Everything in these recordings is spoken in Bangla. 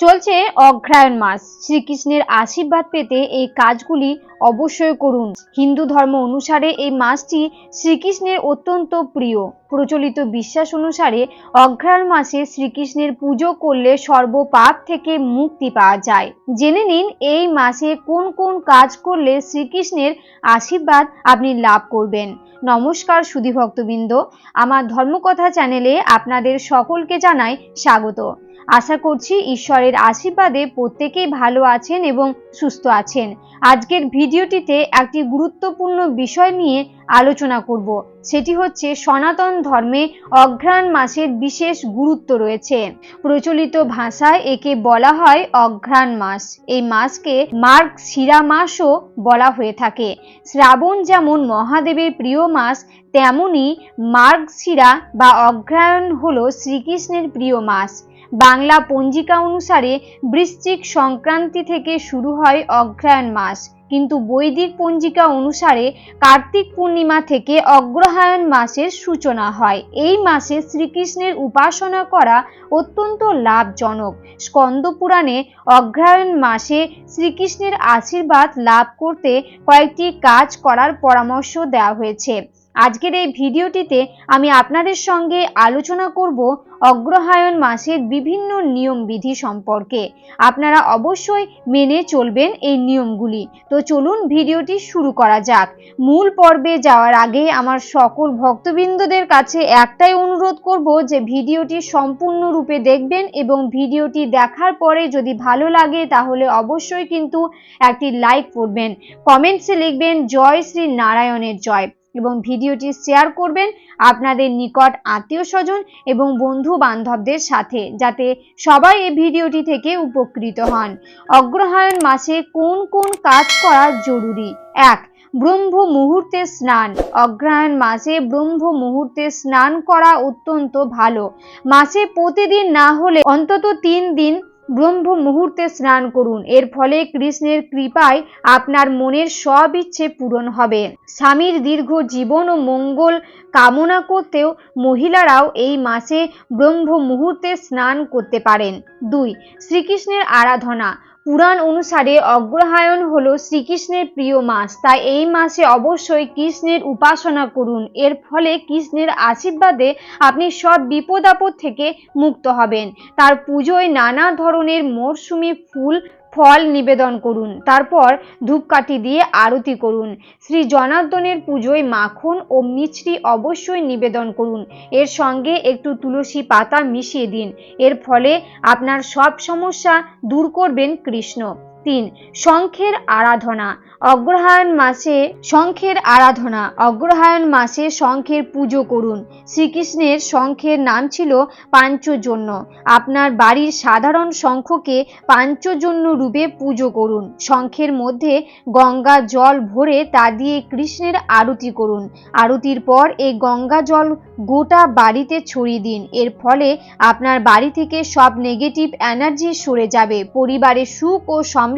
চলছে অগ্রায়ণ মাস। শ্রীকৃষ্ণের আশীর্বাদ পেতে এই কাজগুলি অবশ্যই করুন। হিন্দু ধর্ম অনুসারে এই মাসটি শ্রীকৃষ্ণের অত্যন্ত প্রিয়। প্রচলিত বিশ্বাস অনুসারে অঘ্রাণ মাসে শ্রীকৃষ্ণের পুজো করলে সর্বপাপ থেকে মুক্তি পাওয়া যায়। জেনে নিন, এই মাসে কোন কোন কাজ করলে শ্রীকৃষ্ণের আশীর্বাদ আপনি লাভ করবেন। নমস্কার সুধী ভক্তবৃন্দ আমার ধর্মকথা চ্যানেলে আপনাদের সকলকে জানাই স্বাগত। আশা করছি ঈশ্বরের আশীর্বাদে প্রত্যেকেই ভালো আছেন এবং সুস্থ আছেন। আজকের ভিডিওটিতে একটি গুরুত্বপূর্ণ বিষয় নিয়ে আলোচনা করব। সেটি হচ্ছে সনাতন ধর্মে অঘ্রাণ মাসের বিশেষ গুরুত্ব রয়েছে। প্রচলিত ভাষায় একে বলা হয় অঘ্রাণ মাস। এই মাসকে মার্গ শিরা মাসও বলা হয়ে থাকে। শ্রাবণ যেমন মহাদেবের প্রিয় মাস, তেমনি মার্গশিরা বা অগ্রায়ণ হলো শ্রীকৃষ্ণের প্রিয় মাস। বাংলা পঞ্জিকা অনুসারে বৃশ্চিক সংক্রান্তি থেকে শুরু হয় অগ্রায়ণ মাস। কিন্তু বৈদিক পঞ্জিকা অনুসারে কার্তিক পূর্ণিমা থেকে অগ্রহায়ণ মাসের সূচনা হয়। এই মাসে শ্রীকৃষ্ণের উপাসনা করা অত্যন্ত লাভজনক। স্কন্দ পুরাণে অগ্রহায়ণ মাসে শ্রীকৃষ্ণের আশীর্বাদ লাভ করতে কয়েকটি কাজ করার পরামর্শ দেওয়া হয়েছে। আজকের এই ভিডিওটিতে আমি আপনাদের সঙ্গে আলোচনা করব অগ্রহায়ণ মাসের বিভিন্ন নিয়ম বিধি সম্পর্কে। আপনারা অবশ্যই মেনে চলবেন এই নিয়মগুলি। তো চলুন ভিডিওটি শুরু করা যাক। মূল পর্বে যাওয়ার আগে আমার সকল ভক্তবৃন্দদের কাছে একটাই অনুরোধ করব যে ভিডিওটি সম্পূর্ণরূপে দেখবেন এবং ভিডিওটি দেখার পরে যদি ভালো লাগে তাহলে অবশ্যই কিন্তু একটি লাইক করবেন। কমেন্টসে লিখবেন, জয় শ্রী নারায়ণের জয়। এবং ভিডিওটি শেয়ার করবেন আপনাদের নিকট আত্মীয় স্বজন এবং বন্ধু বান্ধবদের সাথে, যাতে সবাই এই ভিডিওটি থেকে উপকৃত হন। অগ্রহায়ণ মাসে কোন কোন কাজ করা জরুরি? এক, ব্রহ্ম মুহূর্তে স্নান। অগ্রহায়ণ মাসে ব্রহ্ম মুহূর্তে স্নান করা অত্যন্ত ভালো। মাসে প্রতিদিন না হলে অন্তত তিন দিন ব্রহ্ম মুহূর্তে স্নান করুন। এর ফলে কৃষ্ণের কৃপায় আপনার মনের সব ইচ্ছে পূরণ হবে। স্বামীর দীর্ঘ জীবন ও মঙ্গল কামনা করতেও মহিলারাও এই মাসে ব্রহ্ম মুহূর্তে স্নান করতে পারেন। দুই, শ্রীকৃষ্ণের আরাধনা। পুরাণ অনুসারে অগ্রহায়ণ হল শ্রীকৃষ্ণের প্রিয় মাস। তাই এই মাসে অবশ্যই কৃষ্ণের উপাসনা করুন। এর ফলে কৃষ্ণের আশীর্বাদে আপনি সব বিপদ আপদ থেকে মুক্ত হবেন। তার পুজোয় নানা ধরনের মরশুমি ফুল ফল নিবেদন করুন। তারপর ধূপকাঠি দিয়ে আরতি করুন। শ্রী জনার্দনের পুজোয় মাখন ও মিছরি অবশ্যই নিবেদন করুন। এর সঙ্গে একটু তুলসী পাতা মিশিয়ে দিন। এর ফলে আপনার সব সমস্যা দূর করবেন কৃষ্ণ। তিন, শঙ্খের আরাধনা। অগ্রহায়ণ মাসে শঙ্খের আরাধনা। অগ্রহায়ণ মাসে শঙ্খের পুজো করুন। শ্রীকৃষ্ণের শঙ্খের নাম ছিল পাঞ্চজন্য। আপনার বাড়ির সাধারণ শঙ্খকে পাঞ্চজন্য রূপে পুজো করুন। শঙ্খের মধ্যে গঙ্গা জল ভরে তা দিয়ে কৃষ্ণের আরতি করুন। আরতির পর এই গঙ্গা জল গোটা বাড়িতে ছড়িয়ে দিন। এর ফলে আপনার বাড়ি থেকে সব নেগেটিভ এনার্জি সরে যাবে। পরিবারে সুখ ও সমৃদ্ধি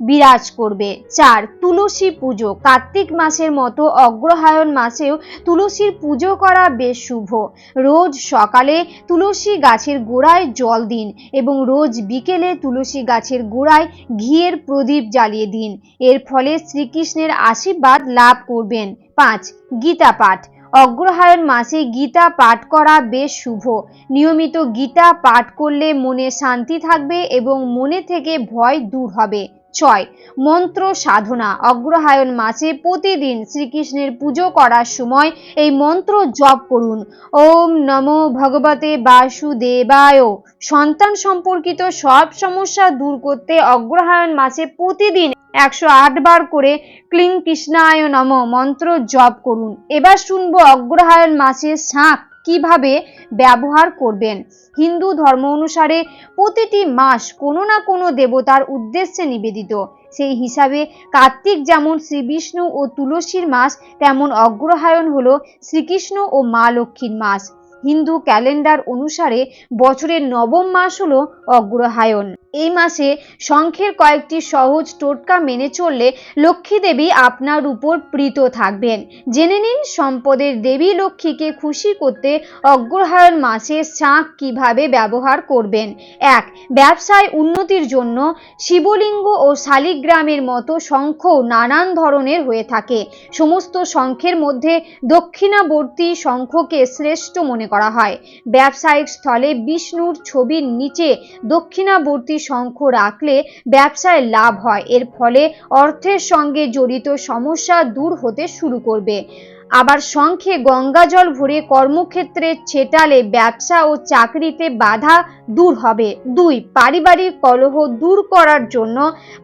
বিরাজ করবে। চার, তুলসী পুজো। কার্তিক মাসের মতো অগ্রহায়ণ মাসেও তুলসীর পুজো করা বেশ শুভ। রোজ সকালে তুলসী গাছের গোড়ায় জল দিন এবং রোজ বিকেলে তুলসী গাছের গোড়ায় ঘিয়ের প্রদীপ জ্বালিয়ে দিন। এর ফলে শ্রীকৃষ্ণের আশীর্বাদ লাভ করবেন। পাঁচ গীতা পাঠ অগ্রহায়ণ মাসে গীতা পাঠ করা বেশ শুভ। নিয়মিত গীতা পাঠ করলে মনে শান্তি থাকবে এবং মনে থেকে ভয় দূর হবে। ছয়, মন্ত্র সাধনা। অগ্রহায়ণ মাসে প্রতিদিন শ্রীকৃষ্ণের পুজো করার সময় এই মন্ত্র জপ করুন। ওম নমো ভগবতে বাসুদেবায়। সন্তান সম্পর্কিত সব সমস্যা দূর করতে অগ্রহায়ণ মাসে প্রতিদিন একশো বার করে ক্লিং কৃষ্ণায় নম মন্ত্র জপ করুন। এবার শুনব অগ্রহায়ণ মাসে শাঁখ কীভাবে ব্যবহার করবেন। হিন্দু ধর্ম অনুসারে প্রতিটি মাস কোনো না কোনো দেবতার উদ্দেশ্যে নিবেদিত। সেই হিসাবে কার্তিক যেমন শ্রীবিষ্ণু ও তুলসীর মাস, তেমন অগ্রহায়ণ হলো শ্রীকৃষ্ণ ও মা লক্ষ্মীর মাস। হিন্দু ক্যালেন্ডার অনুসারে বছরের নবম মাস হলো অগ্রহায়ণ। এই মাসে শঙ্খের কয়েকটি সহজ টোটকা মেনে চললে লক্ষ্মী দেবী আপনার উপর প্রীত থাকবেন। জেনে নিন সম্পদের দেবী লক্ষ্মীকে খুশি করতে অগ্রহায়ণ মাসে শাঁখ কীভাবে ব্যবহার করবেন? এক, ব্যবসায় উন্নতির জন্য শিবলিঙ্গ ও শালিগ্রামের মতো শঙ্খ নানান ধরনের হয়ে থাকে। সমস্ত শঙ্খের মধ্যে দক্ষিণাবর্তী শঙ্খকে শ্রেষ্ঠ মনে করা হয়। ব্যবসায়িক স্থলে বিষ্ণুর ছবির নিচে দক্ষিণাবর্তী শঙ্খ রাখলে ব্যবসায় লাভ হয়। এর ফলে অর্থের সঙ্গে জড়িত সমস্যা দূর হতে শুরু করবে। আবার শঙ্খে গঙ্গাজল ভরে কর্মক্ষেত্রে ছেটালে ব্যবসা ও চাকরিতে বাধা দূর হবে। দুই, পারিবারিক কলহ দূর করার জন্য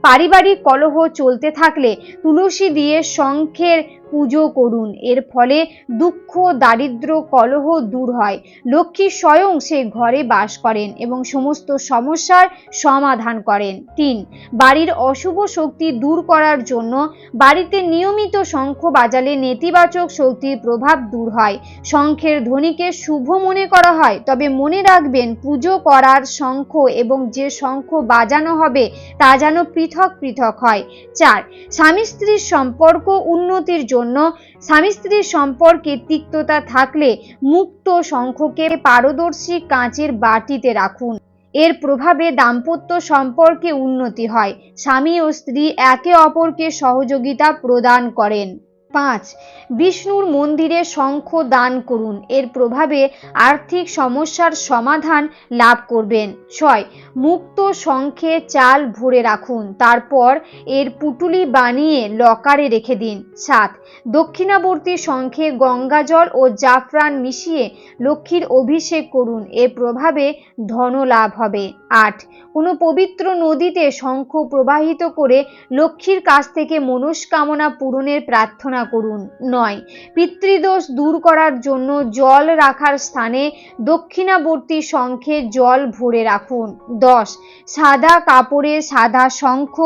পারিবারিক কলহ চলতে থাকলে তুলসী দিয়ে শঙ্খের পুজো করুন। এর ফলে দুঃখ, দারিদ্র, কলহ দূর হয়। লক্ষ্মী স্বয়ং সে ঘরে বাস করেন এবং সমস্ত সমস্যার সমাধান করেন। তিন, বাড়ির অশুভ শক্তি দূর করার জন্য বাড়িতে নিয়মিত শঙ্খ বাজালে নেতিবাচক শক্তির প্রভাব দূর হয়। শঙ্খের ধ্বনিকে শুভ মনে করা হয়, তবে মনে রাখবেন পুজো করার শঙ্খ এবং যে শঙ্খ বাজানো হবে তা যেন পৃথক পৃথক হয়। চার স্বামী স্ত্রীর সম্পর্ক উন্নতির জন্য স্বামী স্ত্রীর সম্পর্কে তিক্ততা থাকলে মুক্ত শঙ্খকে পারদর্শী কাঁচের বাটিতে রাখুন। এর প্রভাবে দাম্পত্য সম্পর্কে উন্নতি হয়। স্বামী ও স্ত্রী একে অপরকে সহযোগিতা প্রদান করেন। পাঁচ, বিষ্ণুর মন্দিরে শঙ্খ দান করুন। এর প্রভাবে আর্থিক সমস্যার সমাধান লাভ করবেন। ছয়, মুক্ত শঙ্খে চাল ভরে রাখুন। তারপর এর পুটুলি বানিয়ে লকারে রেখে দিন। সাত, দক্ষিণাবর্তী শঙ্খে গঙ্গাজল ও জাফরান মিশিয়ে লক্ষ্মীর অভিষেক করুন। এর প্রভাবে ধন লাভ হবে। আট, কোনো পবিত্র নদীতে শঙ্খ প্রবাহিত করে লক্ষ্মীর কাছ থেকে মনস্কামনা পূরণের প্রার্থনা করুন, নয়। পিতৃদোষ দূর করার জন্য জল রাখার স্থানে দক্ষিণাবর্তী শঙ্খে জল ভরে রাখুন। দশ। সাদা কাপড়ে সাদা শঙ্খ,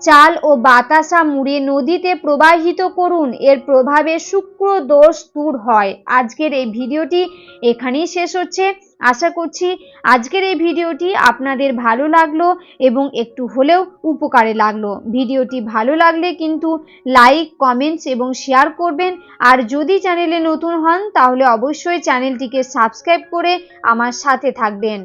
চাল ও বাতাসা মুড়ে নদীতে প্রবাহিত করুন। এর প্রভাবে শুক্র দোষ দূর হয়। আজকের এই ভিডিওটি এখানেই শেষ হচ্ছে। আশা করছি আজকের এই ভিডিওটি আপনাদের ভালো লাগল এবং একটু হলেও উপকারে লাগল। ভিডিওটি ভালো লাগলে কিন্তু লাইক, কমেন্টস এবং শেয়ার করবেন। আর যদি চ্যানেলে নতুন হন, তাহলে অবশ্যই চ্যানেলটিকে সাবস্ক্রাইব করে আমার সাথে থাকবেন।